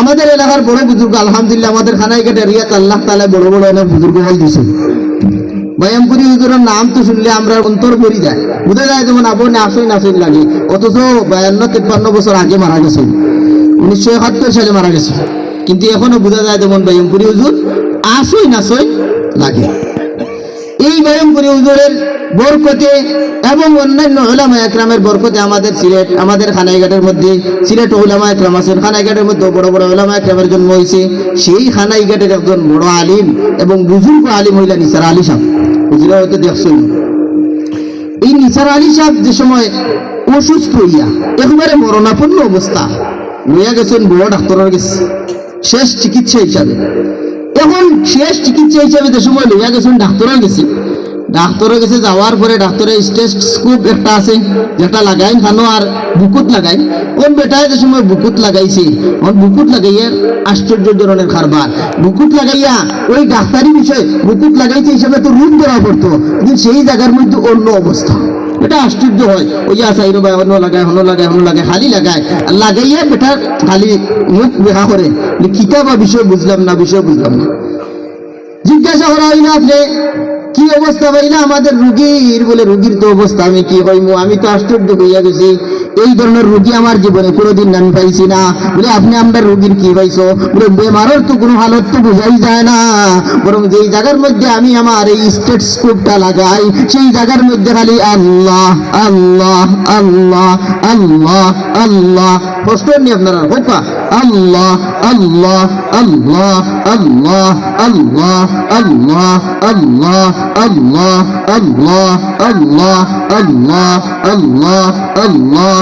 আমাদের এলাকার বড় বুজুর্গ, আলহামদুলিল্লাহ, আমাদের খানাই কাটে রিয়াত আল্লাহ তালা বড় বড় অনেক বুজুর্গ হল দিছে। বয়ামপুরি হুজুরের নাম তো শুনলে আমরা অন্তর পড়ি যায়। বুঝে যায় যেমন আপনি আসই নাসই লাগে অথচ বায়ান্ন তেপ্পান্ন বছর আগে মারা গেছে। উনিশশো একাত্তর সালে মারা গেছে। কিন্তু এখনও বোঝা যায় যেমন বয়ামপুরি হুজুর আসই নাসই লাগে। এই বয়ামপুরি হুজুরের বরকতে এবং অন্যান্য ওলামা একরামের বরকতে আমাদের সিলেট, আমাদের খানাইঘাটের মধ্যে, সিলেট ওলামা একরাম আছেন। খানাইঘাটের মধ্যে বড় বড় ওলামা একরামের জন্ম হয়েছে। সেই খানাইঘাটের একজন বড় আলিম এবং বুজুর্গ আলিম হইলা নিসার আলী সাহ বুঝলে হয়তো দেখছেন। এই নিসার আলী সাহ যে সময় অসুস্থ হইয়া, একেবারে মরণাপন্ন অবস্থা, লইয়া গেছেন বড় ডাক্তারের গেছে শেষ চিকিৎসা হিসাবে। এখন শেষ চিকিৎসা হিসাবে যে সময় লইয়া গেছেন ডাক্তারের গেছে ডাক্তারের কাছে যাওয়ার পরে ডাক্তারের স্টেস্ট স্কুপ একটা আছে, যেটা লাগাই খানো আর বুকুত লাগাই কোন বেটায় যে সময় বুকুত লাগাইছে, ওর বুকুত লাগাইয়া আশ্চর্য ধরনের খারবার বুকুত লাগাইয়া ওই ডাক্তারি বিষয় বুকুত লাগাইছে হিসাবে তো রুম ধরা পড়তো, কিন্তু সেই জায়গার মধ্যে অন্য অবস্থা। এটা আশ্চর্য হয় ওই যে আসাইরো ভাই অন্য লাগায় হনো লাগায় হনো লাগায় খালি লাগায় আর লাগাইয়া বেটা খালি মুখ বেহা করে কিতা বা বিষয় বুঝলাম না বিষয় বুঝলাম না জিজ্ঞাসা করা হয় না আপনি কি অবস্থা পাইলা আমাদের রুগীর বলে রুগীর তো অবস্থা আমি কি হইমু আমি তো আশ্চর্য হইয়া গেছি এই ধরনের রুগী আমার জীবনে কোনোদিন আমি পাইছি না বলে আপনি আপনার রুগীর কি পাইছো বলে বেমারের তো কোনো হালত তো বোঝাই যায় না বরং যেই জায়গার মধ্যে আমি আমার এই স্টেট স্কোপটা লাগাই সেই জায়গার মধ্যে খালি আল্লাহ আল্লাহ আল্লাহ আল্লাহ আল্লাহ কষ্ট নি আপনারা হোকা আল্লাহ আল্লাহ আল্লাহ আল্লাহ আল্লাহ আল্লাহ আল্লাহ আল্লাহ আল্লাহ আল্লাহ আল্লাহ আল্লাহ আল্লাহ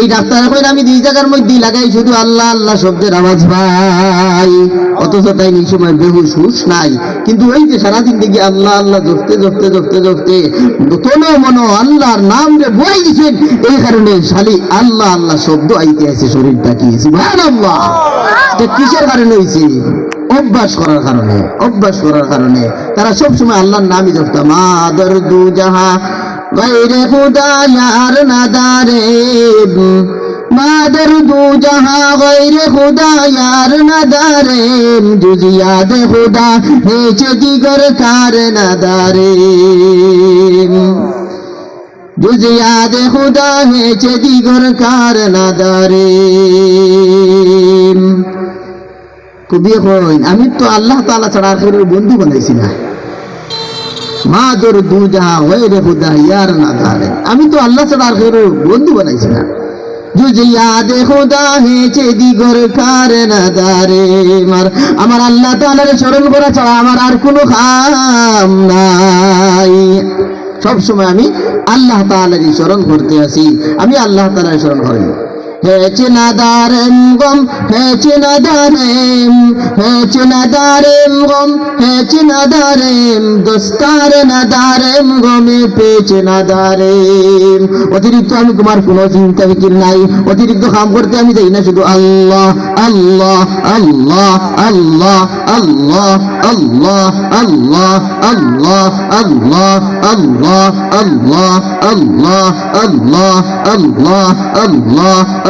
এই ডাক্তার কইন আমি দুই জায়গার মধ্যে লাগাই, শুধু আল্লাহ আল্লাহ শব্দের আওয়াজ ভাই অথচ তাই এই সময় বেহুশ হুশ নাই। কিন্তু ওই যে সারাদিন দেখি আল্লাহ আল্লাহ জপতে জপতে জপতে জপতে তোলো মনো আল্লাহর নাম রে বই দিছেন। এই কারণে শালি আল্লাহ আল্লাহ শব্দ আইতে আছে, শরীরটা কি সুবহানাল্লাহ। এটা কিসের কারণে হইছে? অভ্যাস করার কারণে, অভ্যাস করার কারণে। তারা সব সময় আল্লাহর নামই জপতা মা দরদু জাহা বাইরে খুদার নাদারে মাদের দু জহা বাইরে খুদার নাদারে দুজিয়াদ খুদা হেছে দিগর কার নাদারে দুজিয়াদ খুদা হেছে দিগর কার নাদারে কবি হইন। আমি তো আল্লাহ তালা ছাড়া বন্ধু বানাইছি না। মাদুর দু যাহা হয়ে রে খুদা ইয়ার না ধারে আমি তো আল্লাহ ছাড়া আর কারোর বন্ধু বানাইছি না। আমার আল্লাহ তাআলার স্মরণ করা ছাড়া আমার আর কোনো কাম নাই। সব সময় আমি আল্লাহ তাআলারই স্মরণ করতে আসি। আমি আল্লাহ তাআলার স্মরণ করি। দারেম গম হেছে দারেম দোস্তার না গমে পেছে দারেম অতিরিক্ত আমি তোমার কোনো চিন্তা ফিকির নাই অতিরিক্ত কাম করতে আমি যাই না শুধু আল্লাহ আল্লাহ আল্লাহ আল্লাহ আল্লাহ আল্লাহ আল্লাহ আল্লাহ আল্লাহ আল্লাহ আল্লাহ আল্লাহ আল্লাহ আল্লাহ আল্লাহ